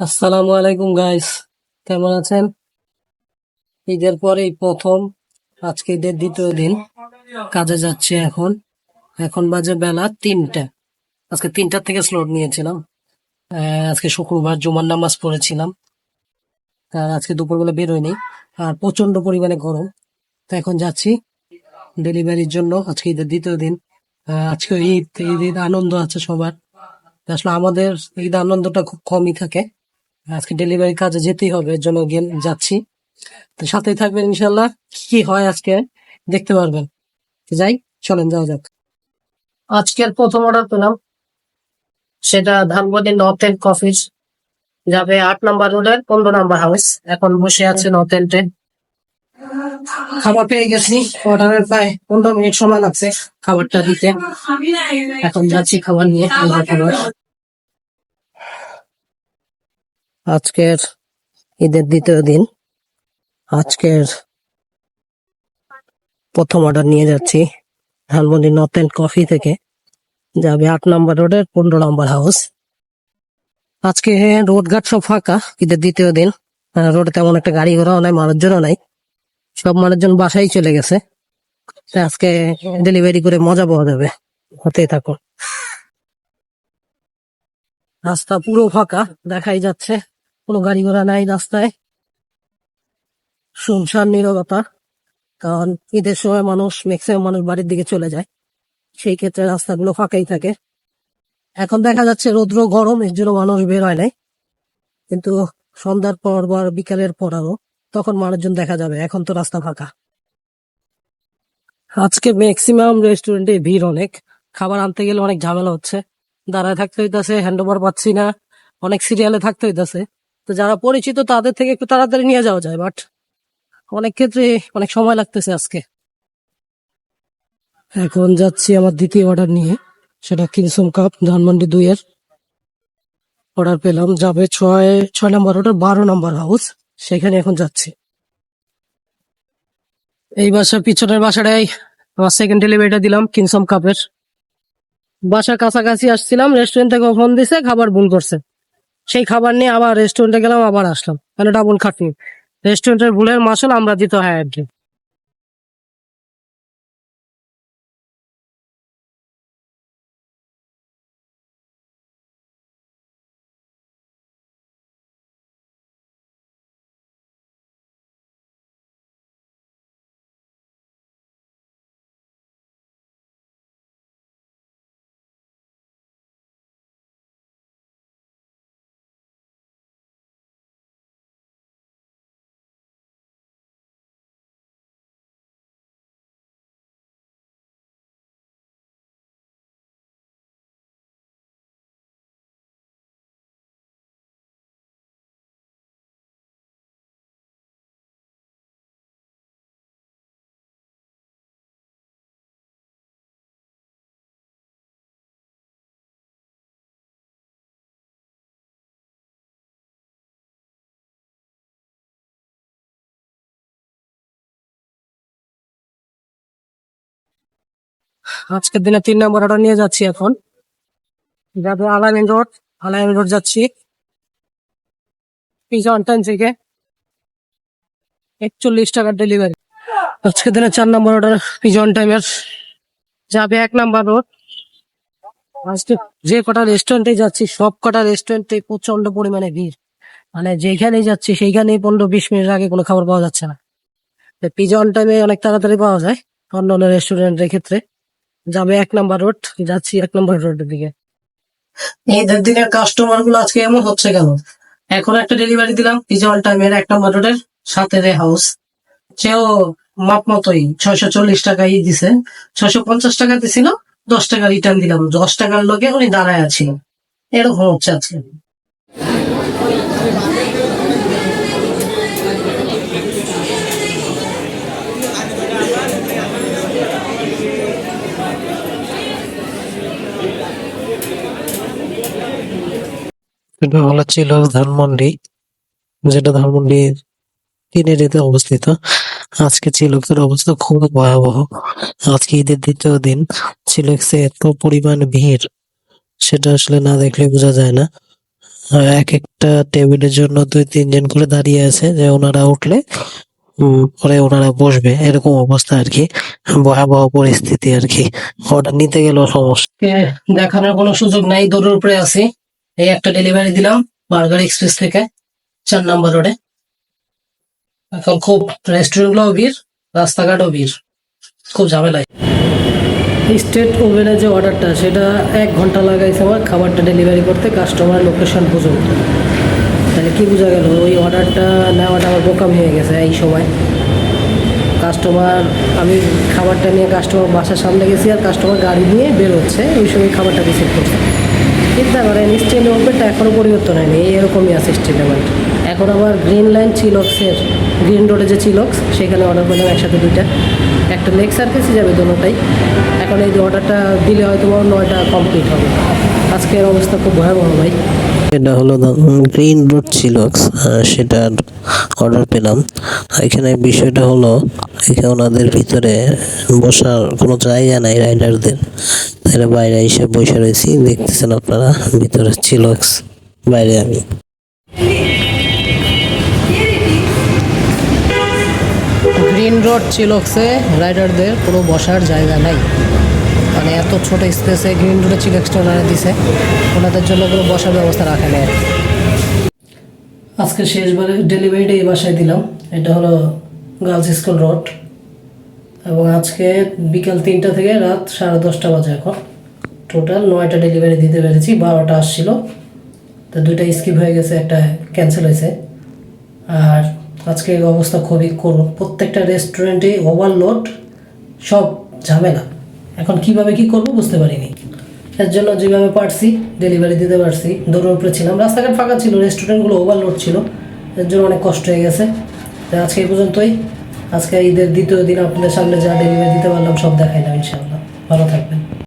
আসসালামু আলাইকুম গাইস কেমন আছেন? ঈদের পরেই প্রথম আজকে ঈদের দ্বিতীয় দিন। কাজে যাচ্ছি এখন। এখন বাজে বেলা তিনটা। আজকে তিনটার থেকে স্লট নিয়েছিলাম। আজকে শুক্রবার জুমার নামাজ পড়েছিলাম। আর আজকে দুপুরবেলা বেরোয়নি আর প্রচণ্ড পরিমাণে গরম। তো এখন যাচ্ছি ডেলিভারির জন্য আজকে ঈদের দ্বিতীয় দিন। আজকে ঈদ ঈদ ঈদ আনন্দ আছে সবার। আসলে আমাদের ঈদ আনন্দটা খুব কমই থাকে। আজকে ডেলিভারি কাজে যেতেই হবে এর জন্য গেম যাচ্ছি। তো সাথেই থাকবেন ইনশাল্লাহ কি হয় আজকে দেখতে পারবেন। যাই চলেন যাওয়া যাক। আজকের প্রথম অর্ডার পেলাম। সেটা ধানবাদী নর্থ এন্ড কফিস যাবে আট নাম্বার রোডের পনেরো নাম্বার হাউস এখন বসে আছে নর্থ এন্ডে খাবার পেয়ে গেছি। অর্ডারের প্রায় পনেরো মিনিট সময় লাগছে খাবারটা দিতে। এখন যাচ্ছি খাবার নিয়ে। খাবার আজকের ঈদের দ্বিতীয় দিন। আজকের প্রথম অর্ডার নিয়ে যাচ্ছি ধানমন্ডি নর্থ এন্ড কফি থেকে। যাবে আট নম্বর রোডের পনেরো নম্বর হাউস আজকে রোড ঘাট সব ফাঁকা, ঈদের দ্বিতীয় দিন। রোডে তেমন একটা গাড়ি ঘোড়াও নাই, মানুষজনও নাই। সব মানুষজন বাসায় চলে গেছে। আজকে ডেলিভারি করে মজা পাওয়া যাবে। হতেই থাকুন রাস্তা পুরো ফাঁকা, দেখাই যাচ্ছে। কোনো গাড়ি ঘোড়া নাই রাস্তায়। শুনশান নিরবতা, কারণ ঈদের সময় মানুষ ম্যাক্সিমাম মানুষ বাড়ির দিকে চলে যায়। সেই ক্ষেত্রে রাস্তাগুলো ফাঁকাই থাকে। এখন দেখা যাচ্ছে রৌদ্র গরম এর জন্য মানুষ বের হয় নাই। কিন্তু সন্ধ্যার পর বা বিকালের পর আরও, তখন মানুষজন দেখা যাবে, এখন তো রাস্তা ফাঁকা। আজকে ম্যাক্সিমাম রেস্টুরেন্টে ভিড় অনেক। খাবার আনতে গেলে অনেক ঝামেলা হচ্ছে। দাঁড়ায় থাকতে হইতাছে হ্যান্ড ওভার পাচ্ছি না। অনেক সিরিয়ালে থাকতে হইতাছে। তো যারা পরিচিত, তাদের থেকে একটু তাড়াতাড়ি নিয়ে যাওয়া যায় বাট অনেক ক্ষেত্রে অনেক সময় লাগতেছে আজকে। এখন যাচ্ছি আমার দ্বিতীয় অর্ডার নিয়ে, সেটা কিলসুম কাপ ধানমন্ডি দুইয়ের। অর্ডার পেলাম, যাবে ছয় ছয় নম্বর অর্ডার বারো নম্বর হাউস সেখানে এখন যাচ্ছি। এই বাসার পিছনের বাসাটাই আমার সেকেন্ড ডেলিভারিটা দিলাম কিনসম কাপের বাসার কাছাকাছি আসছিলাম রেস্টুরেন্ট থেকে ফোন দিছে, খাবার ভুল করছে। সেই খাবার নিয়ে আবার রেস্টুরেন্টে গেলাম, আবার আসলাম। মানে ডাবল খাটনি। রেস্টুরেন্টের ভুলের মাসুল আমরা দিতে হয় আর আজকের দিনে তিন নম্বর অর্ডার নিয়ে যাচ্ছি এখন। যাবে আলামিন রোড আলামিন রোড যাচ্ছি। পিজা অন টাইম থেকে। একচল্লিশ টাকার ডেলিভারি আজকের দিনে চার নম্বর অর্ডার পিজা টাইমের যাবে এক নাম্বার রোড আজকে যে কটা রেস্টুরেন্টে যাচ্ছি, সব কটা রেস্টুরেন্টে প্রচণ্ড পরিমাণে ভিড়। মানে যেখানেই যাচ্ছি, সেইখানেই পনেরো বিশ মিনিট আগে কোনো খাবার পাওয়া যাচ্ছে না। পিজা অন টাইমে অনেক তাড়াতাড়ি পাওয়া যায়। অন্য অন্য রেস্টুরেন্টের ক্ষেত্রে। যাবে এক নাম্বার রোড, যাচ্ছি এক নম্বর রোডের দিকে। ঈদের দিনের কাস্টমারগুলো আজকে এমন হচ্ছে কেন? এখন একটা ডেলিভারি দিলাম পিজা অল টাইমের এক নম্বর রোডের সাথে হাউস সেও মাপ মতোই ছয়শো চল্লিশ টাকাই দিছে। ছয়শো পঞ্চাশ টাকা দিছিল, দশ টাকা রিটার্ন দিলাম। দশ টাকার লোকে উনি দাঁড়ায় আছেন। এরকম হচ্ছে আজকে। এটা হলো ছিল ধানমন্ডি, যেটা ধানমন্ডির তিনের অবস্থিত। আজকে চিলকের অবস্থা খুব ভয়াবহ। আজকে ঈদের দ্বিতীয় দিন চিলক্সে এত পরিমাণ ভিড়, সেটা আসলে না দেখলে বোঝা যায় না। এক একটা টেবিলের জন্য দুই তিনজন করে দাঁড়িয়ে আছে যে ওনারা উঠলে পরে ওনারা বসবে। এরকম অবস্থা আর কি, ভয়াবহ পরিস্থিতি আর কি। অর্ডার নিতে গেলেও সমস্যা। দেখানোর কোনো সুযোগ নাই, দৌড়ের উপরে আছি। এই একটা ডেলিভারি দিলাম বার্গার এক্সপ্রেস থেকে, চার নম্বর রোডে এখন খুব রেস্টুরেন্টগুলো ভিড়, রাস্তাঘাটও ভিড়, খুব ঝামেলায়। স্টেট ওভেনের যে অর্ডারটা সেটা এক ঘণ্টা লাগাইছে আমার, খাবারটা ডেলিভারি করতে কাস্টমার লোকেশন পর্যন্ত তাহলে কি বোঝা গেল, ওই অর্ডারটা নেওয়াটা আমার বোকাম হয়ে গেছে এই সময়। কাস্টমার আমি খাবারটা নিয়ে কাস্টমার বাসার সামনে গেছি আর কাস্টমার গাড়ি নিয়ে বের হচ্ছে, ওই সময় খাবারটা রিসিভ করছে। চিন্তা করেন স্টেট ওভেনটা এখনও পরিবর্তন হয়নি এরকমই আছে ওভেন এখন আবার গ্রিন লাইন চিলক্সের গ্রিন রোডে যে চিলক্স সেখানে অর্ডার করলাম একসাথে দুইটা। একটা লেগ সার্ফেসে যাবে দুটাই এখন এই অর্ডারটা দিলে হয়তো নয়টা কমপ্লিট হবে। আজকের অবস্থা খুব ভয়াবহ ভাই। এটা হলো গ্রিন রোড ছিল সেটার অর্ডার পেলাম। এখানে বিষয়টা হলো, এখানে ওনাদের ভিতরে বসার কোনো জায়গা নাই রাইডারদের তাহলে বাইরে এসে বসে রয়েছি, দেখতেছেন আপনারা, ভিতরে চিলক্স বাইরে আমি। গ্রিন রোড চিলক্সে রাইডারদের কোনো বসার জায়গা নাই। মানে এত ছোট স্পেসে গ্রিন রোডে চিলক্সটা ওনারা দিছে, ওনাদের জন্য কোনো বসার ব্যবস্থা রাখে নেই। আজকে শেষবারে ডেলিভারিটা এই বাসায় দিলাম। এটা হলো গার্লস স্কুল রোড এবং আজকে বিকাল তিনটা থেকে রাত সাড়ে দশটা বাজে এখন। টোটাল নয়টা ডেলিভারি দিতে পেরেছি, বারোটা আসছিল। তো দুইটা স্কিপ হয়ে গেছে, একটা ক্যান্সেল হয়েছে। আর আজকে অবস্থা খুবই করুন প্রত্যেকটা রেস্টুরেন্টে ওভারলোড সব ঝামেলা। এখন কীভাবে কি করব বুঝতে পারিনি। এর জন্য যেভাবে পারছি ডেলিভারি দিতে পারছি, দৌড়ের উপরে ছিলাম। রাস্তাঘাট ফাঁকা ছিল রেস্টুরেন্টগুলো ওভারলোড ছিল, এর জন্য অনেক কষ্ট হয়ে গেছে। আজকে এই পর্যন্তই। আজকে ঈদের দ্বিতীয় দিন আপনাদের সামনে যা ডেলিভারি দিতে পারলাম সব দেখাইলাম ইনশাআল্লাহ। ভালো থাকবেন।